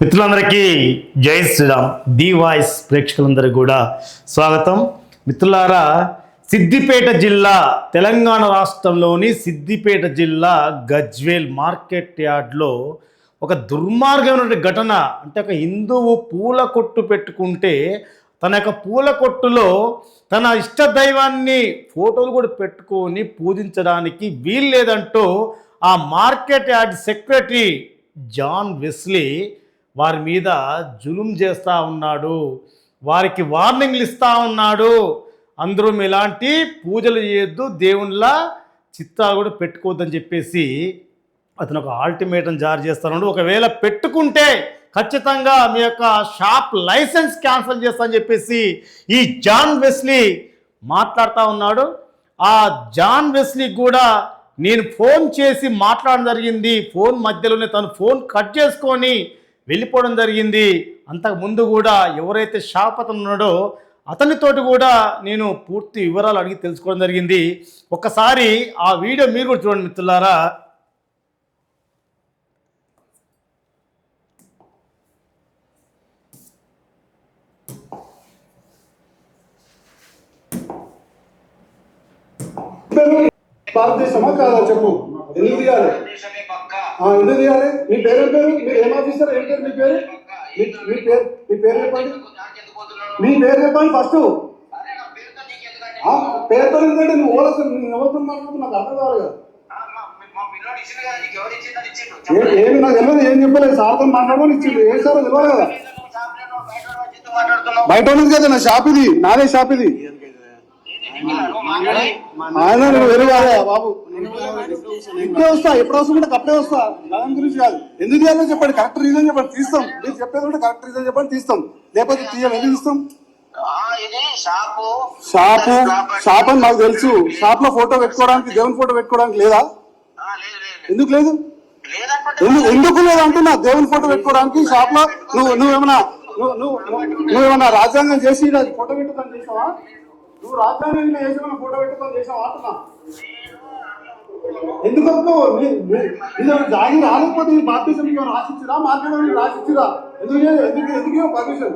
మిత్రులందరికీ జై Sriram. The voice ప్రేక్షకులందరికీ కూడా స్వాగతం. మిత్రులారా సిద్దిపేట జిల్లా తెలంగాణ రాష్ట్రంలోని సిద్దిపేట జిల్లా గజ్వేల్ మార్కెట్ యార్డ్లో ఒక దుర్మార్గమైన ఘటన అంటే ఒక హిందువు పూల కొట్టు పెట్టుకుంటే తన యొక్క పూల కొట్టులో తన ఇష్ట దైవాన్ని ఫోటోలు కూడా పెట్టుకొని పూజించడానికి వీల్లేదంటూ ఆ market yard secretary John Wesley వారి మీద జులుం చేస్తూ ఉన్నాడు వారికి వార్నింగ్లు ఇస్తూ ఉన్నాడు. అందరూ ఇలాంటి పూజలు చేయొద్దు దేవునిలా చిత్తా కూడా పెట్టుకోవద్దని చెప్పేసి అతను ఒక ఆల్టిమేటం జారీ చేస్తాను ఒకవేళ పెట్టుకుంటే ఖచ్చితంగా మీ యొక్క షాప్ లైసెన్స్ క్యాన్సిల్ చేస్తా చెప్పేసి ఈ జాన్ వెస్లీ మాట్లాడుతూ ఉన్నాడు. ఆ జాన్ వెస్లీ కూడా నేను ఫోన్ చేసి మాట్లాడడం జరిగింది. ఫోన్ మధ్యలోనే తను ఫోన్ కట్ చేసుకొని వెళ్ళిపోవడం జరిగింది. అంతకు ముందు కూడా ఎవరైతే షాప్ ఉన్నాడో అతనితోటి కూడా నేను పూర్తి వివరాలు అడిగి తెలుసుకోవడం జరిగింది. ఒక్కసారి ఆ వీడియో మీరు కూడా చూడండి మిత్రులారా. భారతదేశమా కాదా చెప్పు? ఎందుకు తీయాలి ఎందుకు తీయాలి మీ పేరు పేరు? మీరు ఏం ఆఫీసర్? ఏం పేరు మీ పేరు? మీ పేరు మీ పేరు చెప్పండి. మీ పేరు చెప్పండి ఫస్ట్. పేరుతో ఎందుకంటే నువ్వు ఓలా అసలు నేను ఎవరితో మాట్లాడుతున్నా? నాకు అర్థం కావాలి కదా. ఏమి నాకు తెలియదు ఏం చెప్పలేదు. సార్తో మాట్లాడమని ఇచ్చింది ఏ సార్ తెలియదు కదా. బయట వచ్చి ఉన్నది కదా నా షాప్ ఇది. నాదే షాప్ ఇది. ఆయన నువ్వు కాదా బాబు? ఇప్పుడే వస్తా ఎప్పుడు ఉంటే అప్పుడే వస్తా. దాని గురించి కాదు. ఎందుకు తీయాలో చెప్పండి కరెక్ట్ రీజన్ చెప్పండి తీస్తాం. మీరు చెప్పేది కూడా కరెక్ట్ రీజన్ చెప్పండి తీస్తాం. లేకపోతే తీయం ఎందుకు ఇస్తాం షాపు షాప్ అని నాకు తెలుసు. షాప్లో ఫోటో పెట్టుకోవడానికి దేవుని ఫోటో పెట్టుకోవడానికి లేదా? ఎందుకు లేదు? ఎందుకు ఎందుకు లేదు అంటున్నా? దేవుని ఫోటో పెట్టుకోవడానికి షాప్లో నువ్వు నువ్వేమన్నా నువ్వు నువ్వు నువ్వేమన్నా రాజ్యాంగం చేసి ఫోటో పెట్టుకోవడానికి చేసావా? నువ్వు రాజ్యాంగం యజమాని ఫోటో పెట్టుకొని చేసావు అంటున్నా ఎందుకు ఇది జాగి రాకపోతే ఈ భారతదేశం మీకు రాసిచ్చిరా? మార్కెట్ రాసిచ్చిరా? ఎందుకు ఎందుకు ఎందుకు పర్మిషన్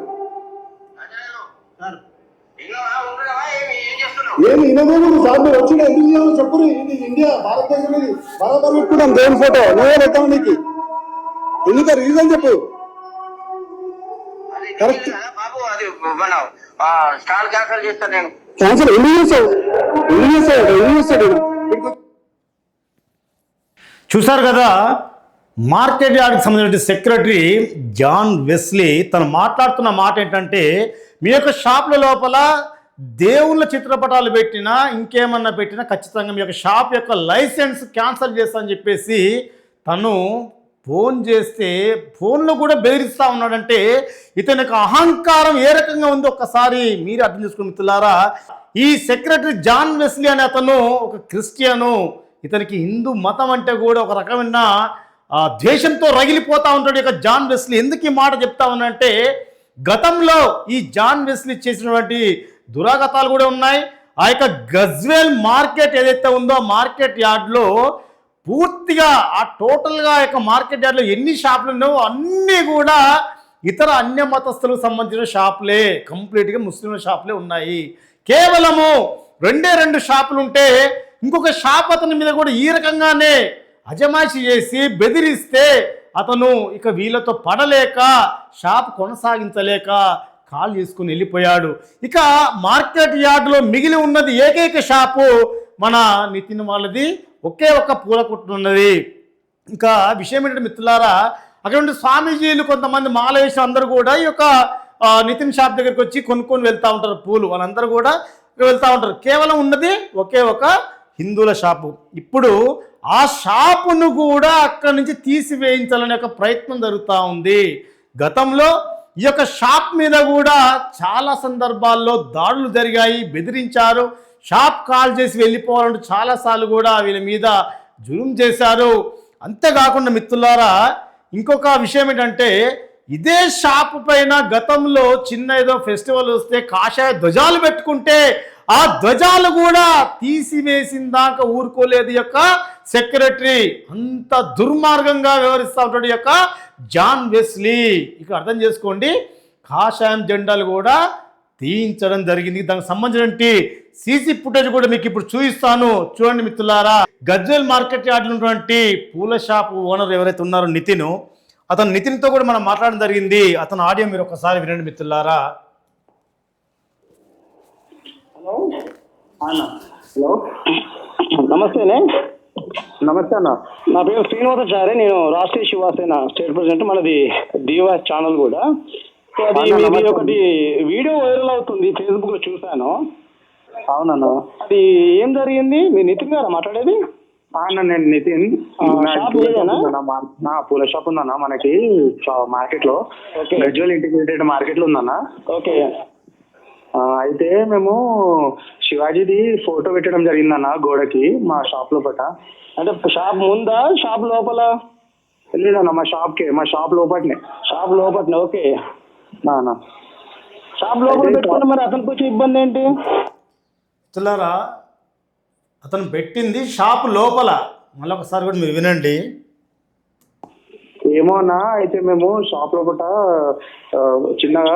ఏమి ఏం చేస్తున్నావు ఇనదేమో నువ్వు సార్? వచ్చి ఎందుకు చేయాలో చెప్పు ఇది ఇండియా భారతదేశం ఇది. బరాబర్ పెట్టుకున్నాం దేవుని ఫోటో నువ్వే పెట్టావు నీకు. ఎందుకు? రీజన్ చెప్పు. బాబు? అది మన స్టాల్ క్యాన్సల్ చేస్తాను నేను? ఇక్కడికి చూశారు కదా మార్కెట్ యార్డ్కి సంబంధించిన సెక్రటరీ జాన్ వెస్లీ తను మాట్లాడుతున్న మాట ఏంటంటే మీ యొక్క షాప్ల లోపల దేవుళ్ళ చిత్రపటాలు పెట్టినా ఇంకేమన్నా పెట్టినా ఖచ్చితంగా మీ యొక్క షాప్ యొక్క లైసెన్స్ క్యాన్సిల్ చేస్తా అని చెప్పేసి తను ఫోన్ చేస్తే ఫోన్లో కూడా బెదిరిస్తూ ఉన్నాడంటే ఇతని యొక్క అహంకారం ఏ రకంగా ఉందో ఒక్కసారి మీరు అర్థం చేసుకుని మిత్రులారా. ఈ సెక్రటరీ జాన్ వెస్లీ అనే అతను ఒక క్రిస్టియను ఇతనికి హిందూ మతం అంటే కూడా ఒక రకమైన ద్వేషంతో రగిలిపోతూ ఉంటాడు ఇక జాన్ వెస్లీ. ఎందుకు ఈ మాట చెప్తా ఉన్నానంటే గతంలో ఈ జాన్ వెస్లీ చేసినటువంటి దురాగతాలు కూడా ఉన్నాయి. ఆ యొక్క గజ్వేల్ మార్కెట్ ఏదైతే ఉందో మార్కెట్ యార్డ్లో పూర్తిగా ఆ టోటల్గా యొక్క మార్కెట్ యార్డ్లో ఎన్ని షాపులు ఉన్నాయో అన్నీ కూడా ఇతర అన్య మతస్థులకు సంబంధించిన షాపులే. కంప్లీట్గా ముస్లింల షాపులే ఉన్నాయి. కేవలము రెండే రెండు షాపులు ఉంటే ఇంకొక షాప్ అతని మీద కూడా ఈ రకంగానే అజమాయిషి చేసి బెదిరిస్తే అతను ఇక వీళ్ళతో పడలేక షాప్ కొనసాగించలేక కాల్ చేసుకుని వెళ్ళిపోయాడు. ఇక మార్కెట్ యార్డ్లో మిగిలి ఉన్నది ఏకైక షాపు మన నితిన్ వాళ్ళది. ఒకే ఒక్క పూల కొట్టు ఉన్నది. ఇంకా విషయం ఏంటంటే మిత్రులారా అక్కడ ఉండే స్వామీజీలు కొంతమంది మాల వేసిన అందరూ కూడా ఈ యొక్క నితిన్ షాప్ దగ్గరికి వచ్చి కొనుక్కొని వెళ్తూ ఉంటారు పూలు. వాళ్ళందరూ కూడా వెళ్తూ ఉంటారు. కేవలం ఉన్నది ఒకే ఒక హిందువుల షాపు. ఇప్పుడు ఆ షాపును కూడా అక్కడి నుంచి తీసివేయించాలనే ఒక ప్రయత్నం జరుగుతూ ఉంది. గతంలో ఈ యొక్క షాప్ మీద కూడా చాలా సందర్భాల్లో దాడులు జరిగాయి బెదిరించారు. షాప్ కాల్ చేసి వెళ్ళిపోవాలంటూ చాలాసార్లు కూడా వీళ్ళ మీద జులుం చేశారు. అంతేకాకుండా మిత్రులారా ఇంకొక విషయం ఏంటంటే ఇదే షాప్ పైన గతంలో చిన్న ఏదో ఫెస్టివల్ వస్తే కాషాయ ధ్వజాలు పెట్టుకుంటే ఆ ధ్వజాలు కూడా తీసివేసిన దాకా ఊరుకోలేదు యొక్క సెక్రటరీ. అంత దుర్మార్గంగా వ్యవహరిస్తూ ఉంటాడు యొక్క జాన్ వెస్లీ. ఇక అర్థం చేసుకోండి కాషాయం జెండాలు కూడా తీయించడం జరిగింది. దానికి సంబంధించినటువంటి సీసీ ఫుటేజ్ కూడా మీకు ఇప్పుడు చూపిస్తాను. చూడండి మిత్రులారా గజ్వేల్ మార్కెట్ యార్డ్లో ఉన్నటువంటి పూల షాప్ ఓనర్ ఎవరైతే ఉన్నారో నితిన్ అతను నితిన్తో కూడా మనం మాట్లాడడం జరిగింది. అతను ఆడియో మీరు ఒకసారి వినండి మిత్రులారా. అన్న. హలో. నమస్తేనే నమస్తే అన్న. నా పేరు శ్రీనివాసాచారి నేను రాష్ట్రీయ శివాసేన స్టేట్ ప్రెసిడెంట్ మనది దీవా ఛానల్ కూడా. అది మీది. ఒకటి వీడియో వైరల్ అవుతుంది ఫేస్బుక్లో చూశాను. అవునన్నా. అది ఏం జరిగింది? మీ నితిన్ గారా మాట్లాడేది? అన్న నేను నితిన్. నా షాప్ పూల? షాప్ ఉందన్న, మా- నా పూల షాప్ ఉందన్న మనకి మార్కెట్లో ఓకే. గజ్వల్ ఇంటిగ్రేటెడ్ మార్కెట్లో ఉందన్న. ఓకే. ఆ, అయితే మేము శివాజీది ఫోటో పెట్టడం జరిగిందన్న గోడకి మా షాప్ లోపట. అంటే షాప్ ముందా షాప్ లోపల? లేదన్న మా షాప్కి మా షాప్ లోపటనే. షాప్ లోపల ఓకే. షాప్ లోపల మరి అతనికి వచ్చే ఇబ్బంది ఏంటి? మిత్రులారా అతను పెట్టింది షాప్ లోపల. మళ్ళీ ఒకసారి కూడా మీరు వినండి. ఏమో అన్న అయితే మేము షాప్ లోపట ఆ, చిన్నగా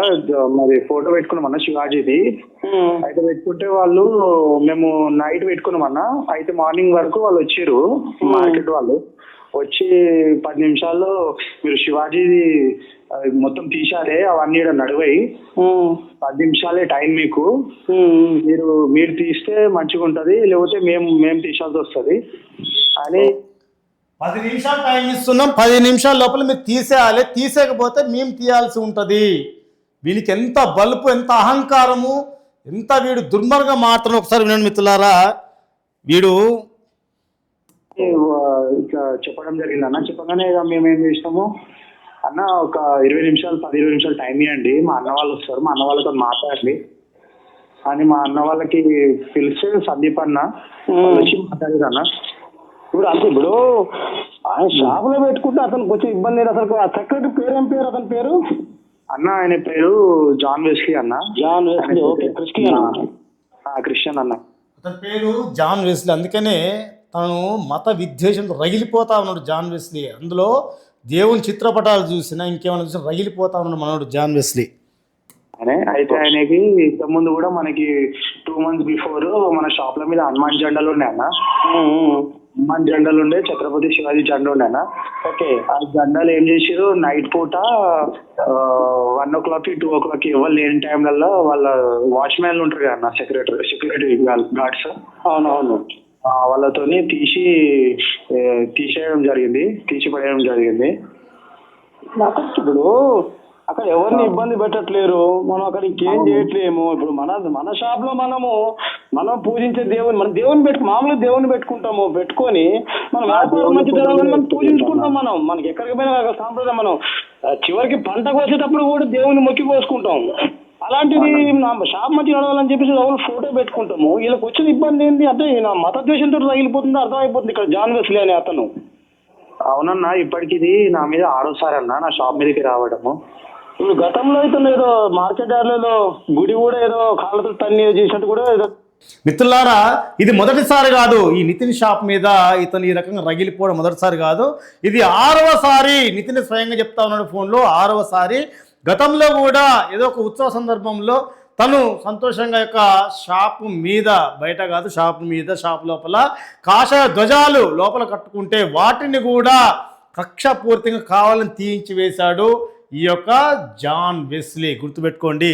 మరి ఫోటో పెట్టుకున్నాం అన్న శివాజీది. అయితే పెట్టుకుంటే వాళ్ళు మేము నైట్ పెట్టుకున్నాం అన్న. అయితే మార్నింగ్ వరకు వాళ్ళు వచ్చారు మార్కెట్ వాళ్ళు. వచ్చి పది నిమిషాల్లో మీరు శివాజీది మొత్తం తీశారే అవన్నీ ఈడ నడువై ఉమ్. పది నిమిషాలే టైం మీకు. మీరు మీరు తీస్తే మంచిగా ఉంటది లేకపోతే మేము మేము తీసాల్సి వస్తుంది. అని పది నిమిషాలు టైం ఇస్తున్నాం పది నిమిషాల లోపల మీరు తీసేయాలి. తీసేయకపోతే మేము తీయాల్సి ఉంటుంది. వీనికి ఎంత బలుపు ఎంత అహంకారము ఎంత వీడు దుర్మార్గం మాత్రం ఒకసారి వినండి మిత్రులారా. వీడు చెప్పడం జరిగింది అన్న చెప్పగానే ఇక మేము ఏం చేసినాము? అన్న ఒక ఇరవై నిమిషాలు పది ఇరవై నిమిషాలు టైం ఇవ్వండి మా అన్న వాళ్ళు వస్తారు. మా అన్న వాళ్ళతో మాట్లాడండి. అని మా అన్న వాళ్ళకి పిలిస్తే సందీప్ అన్న వచ్చి మాట్లాడారు అన్న. ఇప్పుడు అంటే ఇప్పుడు ఆయన షాప్లో పెట్టుకుంటే అతనికి వచ్చే ఇబ్బంది లేదు అసలు. ఆ సెక్రటరీ పేరు ఏం పేరు అతని పేరు? అన్న ఆయన పేరు జాన్ వెస్లీ అన్న. జాన్ వెస్లీ ఓకే క్రిస్టియన్ ఆ, క్రిస్టియన్ అన్న. అతని పేరు జాన్ వెస్లీ. అందుకనే తను మత విద్వేషంతో రగిలిపోతా ఉన్నాడు జాన్ వెస్లీ. అందులో దేవుని చిత్రపటాలు చూసినా ఇంకేమైనా చూసినా రగిలిపోతా ఉన్నాడు మనోడు జాన్ వెస్లీ. అనే అయితే ఆయనకి ఇంతకుముందు కూడా మనకి టూ మంత్స్ బిఫోర్ మన షాప్ల మీద హనుమాన్ జెండాలు ఉన్నాయి అన్న. హనుమాన్ జెండాలు ఉండే ఛత్రపతి శివాజీ జెండా ఉండే అన్న. ఓకే ఆ జెండాలు ఏం చేసారు నైట్ పూట one o'clock two o'clock ఎవరు లేని టైంలలో వాళ్ళ వాచ్మ్యాన్లు ఉంటారు కదా సెక్రటరీ సెక్యూరిటీ గార్డ్స్ అవునవును. వాళ్ళతోని తీసి తీసేయడం జరిగింది. తీసి పడేయడం జరిగింది. నాకు ఇప్పుడు అక్కడ ఎవరిని ఇబ్బంది పెట్టట్లేరు. మనం అక్కడ ఇంకేం చేయట్లేము. ఇప్పుడు మన మన షాప్లో మనము మనం పూజించే దేవుని మన దేవుని పెట్టు మామూలుగా దేవుని పెట్టుకుంటాము. పెట్టుకొని మనం వ్యాపారం మంచి మనం పూజించుకుంటాం మనం. మనకి ఎక్కడికి పోయినా సాంప్రదాయం మనం చివరికి పంట కోసేటప్పుడు కూడా దేవుని మొక్కి కోసుకుంటాం అలాంటిది నా షాప్ మంచి నడవాలని చెప్పేసి ఎవరు ఫోటో పెట్టుకుంటాము. వీళ్ళకి వచ్చిన ఇబ్బంది ఏంటి అంటే నా మత ద్వేషంతో తగిలిపోతుందో అర్థమైపోతుంది ఇక్కడ జాన్ వెస్లీ అనే అతను. అవునన్నా ఇప్పటికి ఇది నా మీద ఆరోసారి అన్న నా షాప్ మీదకి రావడము. ఇప్పుడు గతంలో అయితే ఏదో మార్కెట్ యార్డ్లలో గుడి కూడా ఏదో కాళ్ళతో తన్ని చేసినట్టు కూడా ఏదో మిత్రులారా ఇది మొదటిసారి కాదు. ఈ నితిన్ షాప్ మీద ఇతను ఈ రకంగా రగిలిపోవడం మొదటిసారి కాదు. ఇది ఆరవసారి నితిన్ స్వయంగా చెప్తా ఉన్నాడు ఫోన్లో ఆరవసారి గతంలో కూడా ఏదో ఒక ఉత్సవ సందర్భంలో తను సంతోషంగా యొక్క షాప్ మీద బయట కాదు షాప్ మీద షాప్ లోపల కాషాయ ధ్వజాలు లోపల కట్టుకుంటే వాటిని కూడా కక్షపూర్తిగా కావాలని తీయించి వేశాడు ఈ యొక్క జాన్ వెస్లీ. గుర్తుపెట్టుకోండి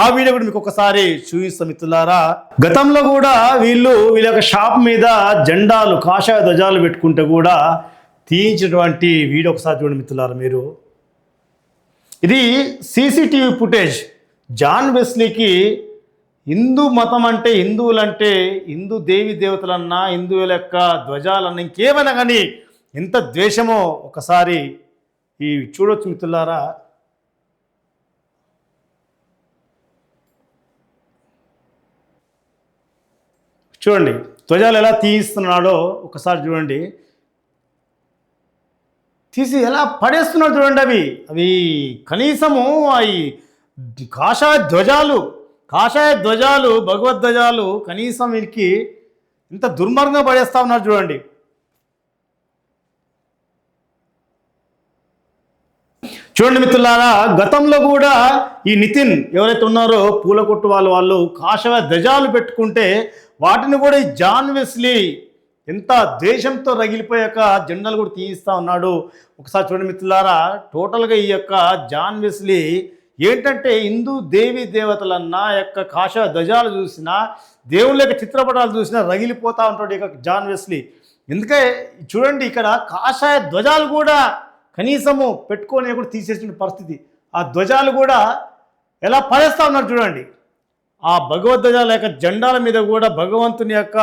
ఆ వీడియో కూడా మీకు ఒకసారి చూపిస్తాం మిత్రులారా. గతంలో కూడా వీళ్ళు వీళ్ళ యొక్క షాప్ మీద జెండాలు కాషాయ ధ్వజాలు పెట్టుకుంటే కూడా తీయించినటువంటి వీడియో ఒకసారి చూడండి మిత్రులారా మీరు. ఇది సీసీటీవీ ఫుటేజ్. జాన్ వెస్లీకి హిందూ మతం అంటే హిందువులంటే హిందూ దేవి దేవతలన్నా హిందువుల యొక్క ధ్వజాలన్నా ఇంకేమైనా కానీ ఎంత ద్వేషమో ఒకసారి ఈ చూడొచ్చు మిత్రులారా. చూడండి ధ్వజాలు ఎలా తీయిస్తున్నాడో ఒకసారి చూడండి. తీసి ఎలా పడేస్తున్నాడు చూడండి అవి. అవి కనీసము అవి కాషాయ ధ్వజాలు కాషాయ ధ్వజాలు భగవద్ధ్వజాలు కనీసం వీరికి ఇంత దుర్మార్గంగా పడేస్తా ఉన్నారు చూడండి. చూడండి మిత్రులారా గతంలో కూడా ఈ నితిన్ ఎవరైతే ఉన్నారో పూల కొట్టు వాళ్ళు వాళ్ళు కాషాయ ధ్వజాలు పెట్టుకుంటే వాటిని కూడా జాన్ వెస్లీ ఎంత ద్వేషంతో రగిలిపోయాక జెండాలు కూడా తీయిస్తా ఉన్నాడు. ఒకసారి చూడండి మిత్రులారా టోటల్గా ఈ యొక్క జాన్ వెస్లీ ఏంటంటే హిందూ దేవి దేవతలన్నా యొక్క కాష ధ్వజాలు చూసినా దేవుళ్ళ యొక్క చిత్రపటాలు చూసినా రగిలిపోతూ ఉంటాడు ఈ యొక్క జాన్ వెస్లీ. ఎందుకే చూడండి ఇక్కడ కాషాయ ధ్వజాలు కూడా కనీసము పెట్టుకొని కూడా తీసేసిన పరిస్థితి. ఆ ధ్వజాలు కూడా ఎలా పడేస్తా ఉన్నారు చూడండి. ఆ భగవద్ధ్వజాల యొక్క జెండాల మీద కూడా భగవంతుని యొక్క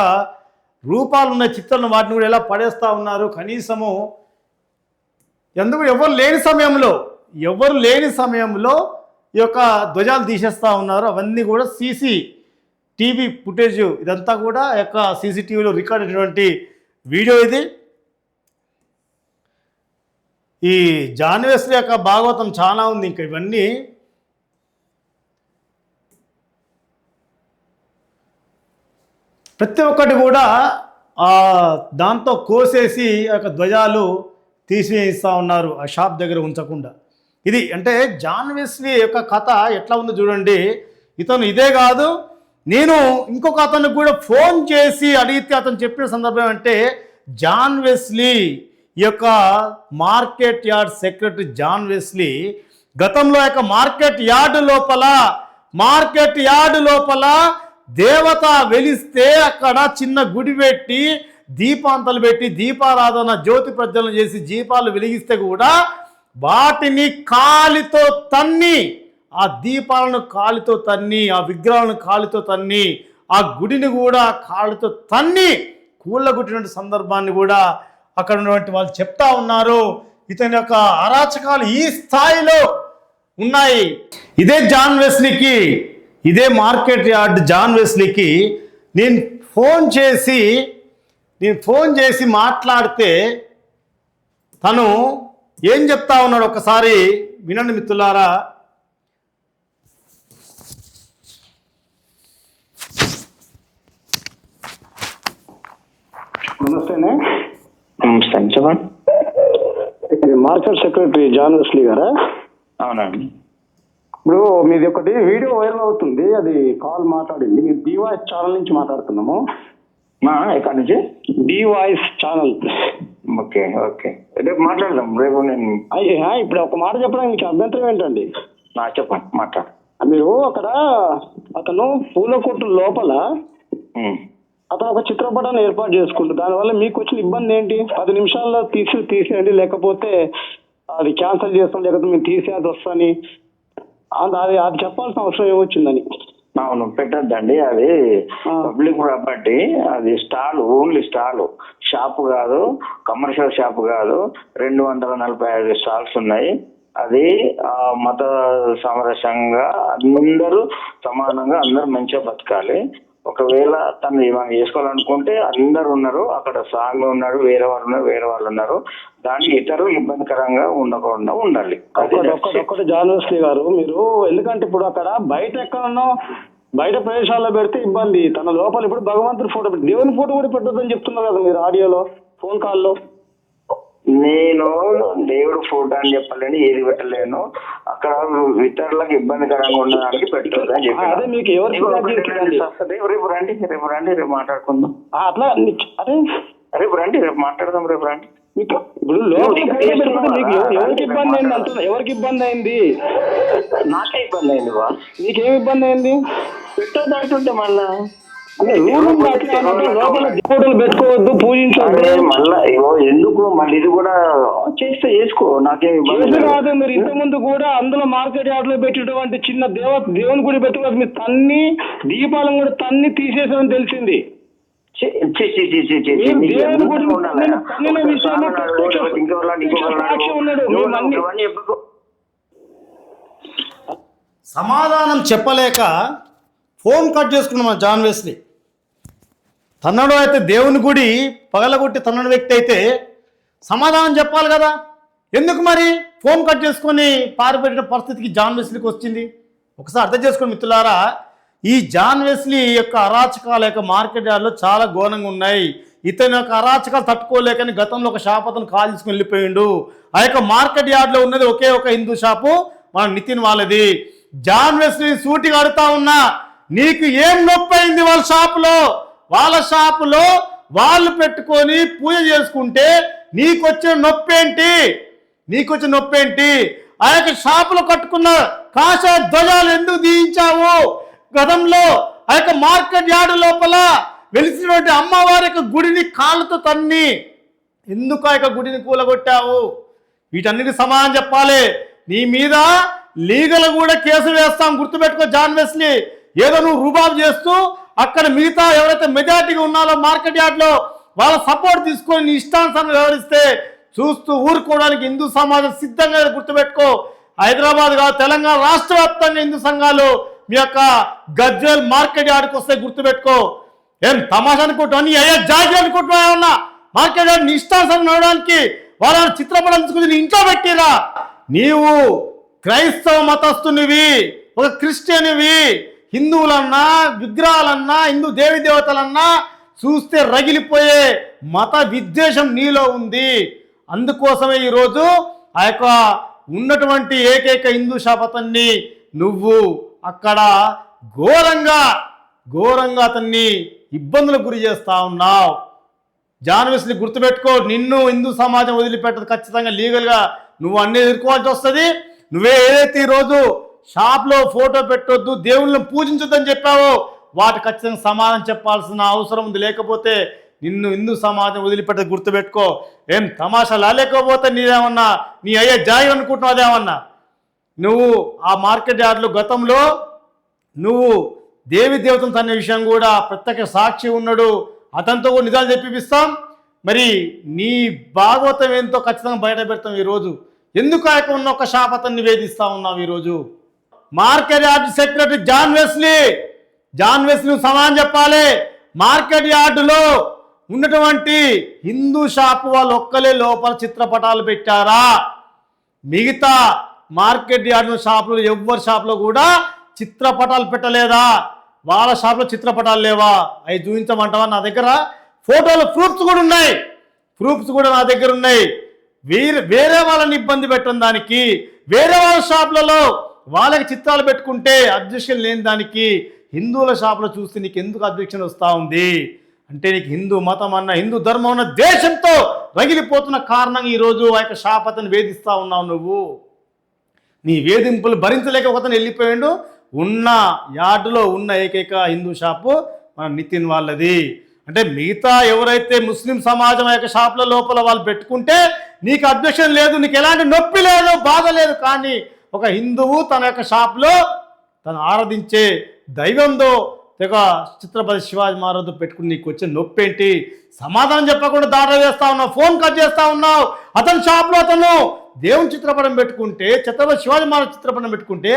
రూపాలు ఉన్న చిత్రాలను వాటిని కూడా ఎలా పడేస్తూ ఉన్నారు? కనీసము ఎందుకు ఎవరు లేని సమయంలో ఎవరు లేని సమయంలో ఈ యొక్క ధ్వజాలు తీసేస్తూ ఉన్నారు? అవన్నీ కూడా సీసీ టీవీ ఫుటేజ్ ఇదంతా కూడా యొక్క సీసీటీవీలో రికార్డ్ అయినటువంటి వీడియో ఇది. ఈ జాన్వేశ్వరి యొక్క భాగవతం చాలా ఉంది. ఇంకా ఇవన్నీ ప్రతి ఒక్కటి కూడా దాంతో కోసేసి యొక్క ధ్వజాలు తీసివేస్తూ ఉన్నారు ఆ షాప్ దగ్గర ఉంచకుండా. ఇది అంటే జాన్ వెస్లీ యొక్క కథ ఎట్లా ఉందో చూడండి. ఇతను ఇదే కాదు నేను ఇంకొక అతనికి కూడా ఫోన్ చేసి అడిగితే అతను చెప్పిన సందర్భం అంటే జాన్ వెస్లీ ఈ యొక్క market yard secretary John Wesley గతంలో యొక్క మార్కెట్ యార్డ్ లోపల మార్కెట్ యార్డ్ లోపల దేవత వెలిస్తే అక్కడ చిన్న గుడి పెట్టి దీపాంతలు పెట్టి దీపారాధన జ్యోతి ప్రజ్వలన చేసి దీపాలు వెలిగిస్తే కూడా వాటిని కాలితో తన్ని ఆ దీపాలను కాలితో తన్ని ఆ విగ్రహాలను కాలితో తన్ని ఆ గుడిని కూడా కాలితో తన్ని కూళ్ళగొట్టినటువంటి సందర్భాన్ని కూడా అక్కడ ఉన్నటువంటి వాళ్ళు చెప్తా ఉన్నారు. ఇతని యొక్క అరాచకాలు ఈ స్థాయిలో ఉన్నాయి. ఇదే జాన్ వెస్లీకి ఇదే మార్కెట్ యార్డ్ జాన్ వెస్లీకి నేను ఫోన్ చేసి నేను ఫోన్ చేసి మాట్లాడితే తను ఏం చెప్తా ఉన్నాడు ఒకసారి వినండి మిత్రులారా. నమస్తేనే. నమస్తే చెప్పండి. ఇది మార్కెట్ సెక్రటరీ జాన్ వెస్లీ గారా? అవునండి. ఇప్పుడు మీది ఒకటి వీడియో వైరల్ అవుతుంది అది కాల్ మాట్లాడింది. మేము డి వాయిస్ ఛానల్ నుంచి మాట్లాడుతున్నాము. మా ఎక్కడి నుంచి? The voice channel. Okay okay. రేపు మాట్లాడదాం రేపు నేను అయ్యా ఇప్పుడు ఒక మాట చెప్పడానికి మీకు అభ్యంతరం ఏంటండి? నా చెప్పండి మాట్లాడు. మీరు అక్కడ అతను పూల కొట్టు లోపల. అతను ఒక చిత్రపటాన్ని ఏర్పాటు చేసుకుంటారు దానివల్ల మీకు వచ్చిన ఇబ్బంది ఏంటి? పది నిమిషాల్లో తీసి తీసేయండి లేకపోతే అది క్యాన్సిల్ చేస్తాం లేకపోతే మేము తీసేది వస్తాని అది అది చెప్పాల్సిన అవసరం ఏమొచ్చిందని. అవును పెట్టద్దండి. అది. పబ్లిక్ ప్రాపర్టీ అది స్టాల్ ఓన్లీ స్టాల్. షాప్ కాదు కమర్షియల్ షాప్ కాదు. రెండు వందల నలభై ఐదు స్టాల్స్ ఉన్నాయి. అది ఆ, మత సమరసంగా అందరూ సమానంగా అందరూ మంచిగా బతకాలి. ఒకవేళ తను ఏమైనా చేసుకోవాలనుకుంటే అందరు ఉన్నారు. అక్కడ స్వామి ఉన్నారు వేరే వాళ్ళు ఉన్నారు వేరే వాళ్ళు ఉన్నారు. దానికి ఇతరులు ఇబ్బందికరంగా ఉండకుండా ఉండాలి. ఒక్కటి జానవస్లీ గారు మీరు ఎందుకంటే ఇప్పుడు అక్కడ బయట ఎక్కడనో బయట ప్రదేశాల్లో పెడితే ఇబ్బంది. తన లోపల ఇప్పుడు భగవంతుడి ఫోటో పెట్టి దేవుని ఫోటో కూడా పెట్టొద్దని చెప్తున్నారు కదా మీరు ఆడియోలో ఫోన్ కాల్లో? నేను దేవుడు ఫోటో అని చెప్పలేను ఏది పెట్టలేను. అక్కడ ఇతరులకు ఇబ్బందికరంగా ఉండడానికి పెట్టదు అని చెప్పి అదే మీకు ఎవరు? రేపు రండి రేపు రండి రేపు మాట్లాడుకుందాం. అట్లా అదే రేపు రండి రేపు మాట్లాడదాం రేపు రండి. మీకు ఇప్పుడు ఎవరికి ఇబ్బంది అయింది అంటున్నా ఎవరికి ఇబ్బంది అయింది? నాకే ఇబ్బంది అయింది బా మీకేం ఇబ్బంది అయింది? పెట్టొద్దు అంటుంటే మళ్ళా? పెట్టుకోవద్దు పూజించవద్దు అరే మళ్ళా ఎందుకు? మళ్ళీ ఇది కూడా చేస్తే చేసుకో నాకేం. కాదు మీరు ఇంత ముందు కూడా అందులో మార్కెట్ యార్డ్లో పెట్టినటువంటి చిన్న దేవ దేవుని గుడి పెట్టుకోవచ్చు మీరు తన్ని దీపాలను కూడా తన్ని తీసేసామని తెలిసింది. సమాధానం చెప్పలేక ఫోన్ కట్ చేసుకున్న జాన్ వెస్లీ తన్నడు అయితే దేవుని గుడి పగలగొట్టి తన్నడు వ్యక్తి అయితే సమాధానం చెప్పాలి కదా. ఎందుకు మరి? ఫోన్ కట్ చేసుకొని పారిపెట్టిన పరిస్థితికి జాన్ వెస్లీకి వచ్చింది. ఒకసారి అర్థం చేసుకోండి మిత్రులారా ఈ జాన్ వెస్లీ యొక్క అరాచకాల యొక్క మార్కెట్ యార్డ్లో చాలా ఘోరంగా ఉన్నాయి. ఇతని యొక్క అరాచకాలు తట్టుకోలేకని గతంలో ఒక షాప్ అతను కాల్ తీసుకుని వెళ్ళిపోయిండు. ఆ యొక్క మార్కెట్ యార్డ్లో ఉన్నది ఒకే ఒక హిందూ షాపు మన నితిన్ వాళ్ళది. జాన్ వెస్లీ సూటిగా అడుగుతా ఉన్నా నీకు ఏం నొప్పి అయింది వాళ్ళ షాపులో? వాళ్ళ షాపులో వాళ్ళు పెట్టుకొని పూజ చేసుకుంటే నీకొచ్చే నొప్పి ఏంటి నీకొచ్చే నొప్పి ఏంటి ఆ యొక్క షాపులో కట్టుకున్న కాశ ధ్వజాలు ఎందుకు దీయించావు? గతంలో ఆ యొక్క మార్కెట్ యార్డు లోపల వెలిసినటువంటి అమ్మవారి యొక్క గుడిని కాళ్ళతో తన్ని. ఎందుకు ఆ యొక్క గుడిని కూలగొట్టావు? వీటన్నిటి సమాధానం చెప్పాలి. నీ మీద లీగల్ కూడా కేసు వేస్తాం. గుర్తుపెట్టుకో జాన్ వెస్లీ. ఏదో నువ్వు రూబాబు చేస్తూ అక్కడ మిగతా ఎవరైతే మెజార్టీగా ఉన్నారో మార్కెట్ యార్డ్లో వాళ్ళ సపోర్ట్ తీసుకొని నీ ఇష్టానుసారం వ్యవహరిస్తే చూస్తూ ఊరుకోవడానికి హిందూ సమాజం సిద్ధంగా గుర్తుపెట్టుకో. హైదరాబాద్ కాదు తెలంగాణ రాష్ట్ర వ్యాప్తంగా హిందూ సంఘాలు మీ యొక్క గజ్వేల్ మార్కెట్ యార్డ్కి వస్తే గుర్తుపెట్టుకో. ఏం తమాషా అనుకుంటావు నీ అయ్యా జాజీ అనుకుంటున్నా ఏమన్నా? మార్కెట్ యార్డ్ నీ ఇష్టానుసారం నడవడానికి వాళ్ళ చిత్రపటం తీసుకుని నీ ఇంట్లో పెట్టిరా. నీవు క్రైస్తవ మతస్థునివి ఒక క్రిస్టియన్వి. హిందువులన్నా విగ్రహాలన్నా హిందూ దేవి దేవతలన్నా చూస్తే రగిలిపోయే మత విద్వేషం నీలో ఉంది. అందుకోసమే ఈరోజు ఆ యొక్క ఉన్నటువంటి ఏకైక హిందూ శాపతన్ని నువ్వు అక్కడ ఘోరంగా ఘోరంగా అతన్ని ఇబ్బందులకు గురి చేస్తా ఉన్నావు. జాన్వెస్ని గుర్తుపెట్టుకో నిన్ను హిందూ సమాజం వదిలిపెట్టదు. ఖచ్చితంగా లీగల్గా నువ్వు అన్నీ ఎదుర్కోవాల్సి వస్తుంది. నువ్వే ఏదైతే ఈరోజు షాప్లో ఫోటో పెట్టొద్దు దేవుళ్ళని పూజించొద్దని చెప్పావో. వాటి ఖచ్చితంగా సమాధానం చెప్పాల్సిన అవసరం ఉంది. లేకపోతే నిన్ను హిందూ సమాజం వదిలిపెట్ట గుర్తుపెట్టుకో. ఏం తమాషా లేకపోతే నీదేమన్నా నీ అయ్యే జాయి అనుకుంటున్నావు అదేమన్నా? నువ్వు ఆ మార్కెట్ యార్డ్లో గతంలో నువ్వు దేవి దేవతను తన విషయం కూడా ప్రత్యక్ష సాక్షి ఉన్నాడు. అతనితో కూడా నిజాలు చెప్పిపిస్తాం. మరి నీ భాగవతం ఏంతో ఖచ్చితంగా బయట పెడతాం ఈరోజు. ఎందుకు ఆ యొక్క ఉన్న ఒక శాపతను అతన్ని ఉన్నావు ఈరోజు? Market yard secretary John Wesley. John Wesley నువ్వు చెప్పాలి. మార్కెట్ యార్డులో ఉన్నటువంటి హిందూ షాపు వాళ్ళు ఒక్కలే లోపల చిత్రపటాలు పెట్టారా? మిగతా మార్కెట్ యార్డు షాపులు ఎవ్వరి షాపులో కూడా చిత్రపటాలు పెట్టలేదా? వాళ్ళ షాప్లో చిత్రపటాలు లేవా? అవి చూపించమంటావా నా దగ్గర? ఫోటోలు ప్రూఫ్స్ కూడా ఉన్నాయి. ప్రూఫ్స్ కూడా నా దగ్గర ఉన్నాయి. వేరే వేరే వాళ్ళని ఇబ్బంది పెట్టడం దానికి. వేరే వాళ్ళ షాపులలో వాళ్ళకి చిత్రాలు పెట్టుకుంటే అబ్జెక్షన్ లేని దానికి హిందువుల షాపులో చూస్తే నీకు ఎందుకు అబ్జెక్షన్ వస్తూ ఉంది? అంటే నీకు హిందూ మతం అన్న హిందూ ధర్మం అన్న దేశంతో రగిలిపోతున్న కారణంగా ఈరోజు ఆ యొక్క షాప్ అతను వేధిస్తూ ఉన్నావు నువ్వు. నీ వేధింపులు భరించలేక ఒకతను వెళ్ళిపోయాడు. ఉన్న యార్డులో ఉన్న ఏకైక హిందూ షాపు మన నితిన్ వాళ్ళది. అంటే మిగతా ఎవరైతే ముస్లిం సమాజం యొక్క షాపుల లోపల వాళ్ళు పెట్టుకుంటే నీకు అబ్జెక్షన్ లేదు నీకు ఎలాంటి నొప్పి లేదు బాధ లేదు కానీ ఒక హిందువు తన యొక్క షాప్లో తను ఆరాధించే దైవంతో తెగ చిత్రపతి శివాజీ మహారాజు పెట్టుకుని నీకు వచ్చే నొప్పి ఏంటి సమాధానం చెప్పకుండా దాట వేస్తా ఉన్నావు ఫోన్ కట్ చేస్తా ఉన్నావు. అతని షాప్లో అతను దేవుని చిత్రపటం పెట్టుకుంటే చిత్రపతి శివాజీ మహారాజు చిత్రపటం పెట్టుకుంటే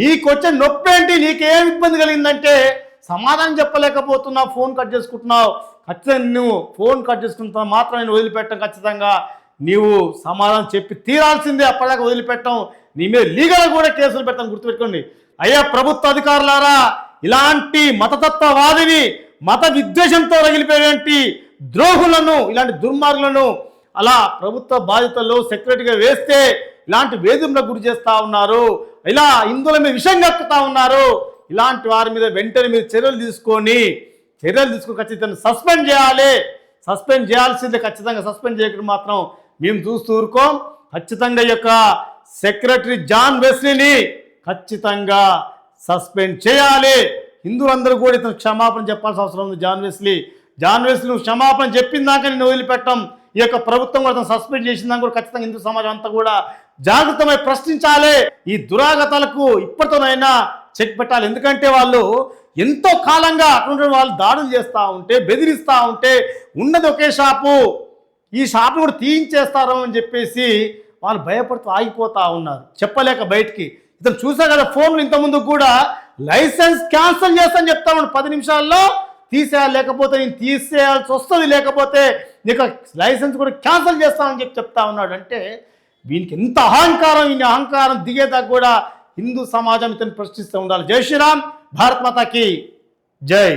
నీకు వచ్చే నొప్పి ఏంటి నీకేం ఇబ్బంది కలిగిందంటే సమాధానం చెప్పలేకపోతున్నావు ఫోన్ కట్ చేసుకుంటున్నావు. ఖచ్చితంగా నువ్వు ఫోన్ కట్ చేసుకుంటున్నా మాత్రం నేను వదిలిపెట్టడం ఖచ్చితంగా. నీవు సమాధానం చెప్పి తీరాల్సిందే అప్పటిదాకా వదిలిపెట్టం నీ మీద లీగల్ కూడా కేసులు పెడతాం గుర్తుపెట్టుకోండి. అయ్యా ప్రభుత్వ అధికారులారా ఇలాంటి మతతత్వవాదిని మత విద్వేషంతో రగిలిపోయేటువంటి ద్రోహులను ఇలాంటి దుర్మార్గులను అలా ప్రభుత్వ బాధ్యతల్లో సెక్రటరీగా వేస్తే ఇలాంటి వేధింపులకు గురి చేస్తూ ఉన్నారు. ఇలా హిందువుల మీద విషయం కక్కుతా ఉన్నారు. ఇలాంటి వారి మీద వెంటనే మీరు చర్యలు తీసుకొని చర్యలు తీసుకుని ఖచ్చితంగా సస్పెండ్ చేయాలి. సస్పెండ్ చేయాల్సిందే ఖచ్చితంగా సస్పెండ్ చేయకుండా మాత్రం మేము చూస్తూ ఊరుకోం. ఖచ్చితంగా ఈ యొక్క సెక్రటరీ జాన్ వెస్లీని ఖచ్చితంగా సస్పెండ్ చేయాలి. హిందువులందరూ కూడా ఇతను క్షమాపణ చెప్పాల్సిన అవసరం ఉంది జాన్ వెస్లీ. జాన్ వెస్లీ నువ్వు క్షమాపణ చెప్పిందాక నేను వదిలిపెట్టడం ఈ యొక్క ప్రభుత్వం కూడా అతను సస్పెండ్ చేసిన కూడా ఖచ్చితంగా హిందూ సమాజం అంతా కూడా జాగ్రత్తమై ప్రశ్నించాలి. ఈ దురాగతాలకు ఇప్పటితోనైనా చెక్ పెట్టాలి. ఎందుకంటే వాళ్ళు ఎంతో కాలంగా అటువంటి వాళ్ళు దాడులు చేస్తూ ఉంటే బెదిరిస్తూ ఉంటే ఉన్నది ఒకే షాపు. ఈ షాపు కూడా తీయించేస్తారు అని చెప్పేసి వాళ్ళు భయపడుతూ ఆగిపోతూ ఉన్నారు. చెప్పలేక బయటికి. ఇతను చూసా కదా ఫోన్లు ఇంతకుముందు కూడా లైసెన్స్ క్యాన్సిల్ చేస్తాను చెప్తా ఉన్నాడు పది నిమిషాల్లో. తీసేయాలి లేకపోతే నేను తీసేయాల్సి వస్తుంది లేకపోతే నీకు లైసెన్స్ కూడా క్యాన్సిల్ చేస్తానని చెప్పి చెప్తా ఉన్నాడు. అంటే వీనికి ఎంత అహంకారం ఈ అహంకారం దిగేదాకా కూడా హిందూ సమాజం ఇతను ప్రశ్నిస్తూ ఉండాలి. జై శ్రీరామ్ భారత్ మాతాకి జై.